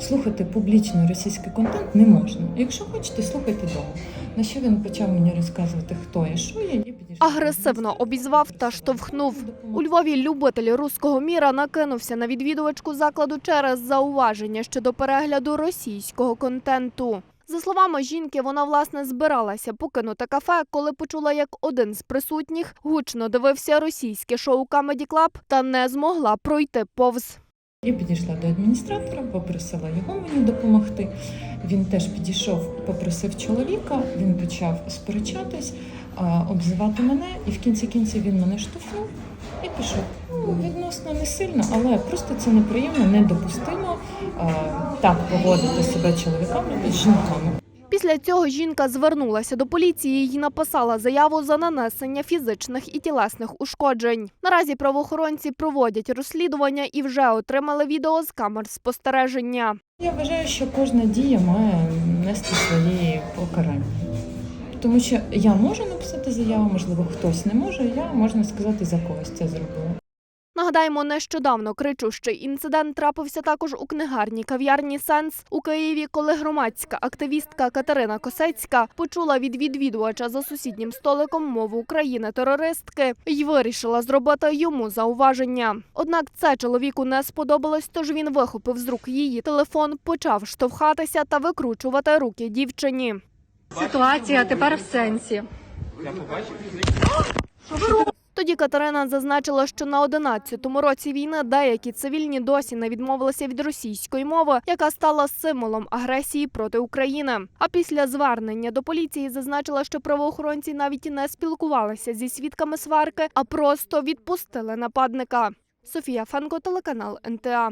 Слухати публічно російський контент не можна. Якщо хочете, слухайте вдома. На що він почав мені розказувати, хто я, що я, я підійшла. Агресивно обізвав та штовхнув. У Львові любитель руського міра накинувся на відвідувачку закладу через зауваження щодо перегляду російського контенту. За словами жінки, вона власне збиралася покинути кафе, коли почула, як один з присутніх гучно дивився російське шоу Comedy Club та не змогла пройти повз. Я підійшла до адміністратора, попросила його мені допомогти. Він теж підійшов, попросив чоловіка, він почав сперечатись, обзивати мене, і в кінці кінці він мене штовхнув і пішов. Ну, відносно не сильно, але просто це неприємно, недопустимо так поводити себе чоловіками з жінками. Після цього жінка звернулася до поліції і написала заяву за нанесення фізичних і тілесних ушкоджень. Наразі правоохоронці проводять розслідування і вже отримали відео з камер спостереження. Я вважаю, що кожна дія має нести свої покарання. Тому що я можу написати заяву, можливо, хтось не може. Я можна сказати за когось це зробила. Нагадаємо, нещодавно кричущий інцидент трапився також у книгарні кав'ярні Сенс у Києві, коли громадська активістка Катерина Косецька почула від відвідувача за сусіднім столиком мову України терористки і вирішила зробити йому зауваження. Однак це чоловіку не сподобалось, тож він вихопив з рук її телефон, почав штовхатися та викручувати руки дівчині. Ситуація тепер в сенсі. Тоді Катерина зазначила, що на 11-му році війни деякі цивільні досі не відмовилися від російської мови, яка стала символом агресії проти України. А після звернення до поліції зазначила, що правоохоронці навіть і не спілкувалися зі свідками сварки, а просто відпустили нападника. Софія Фенко, телеканал НТА.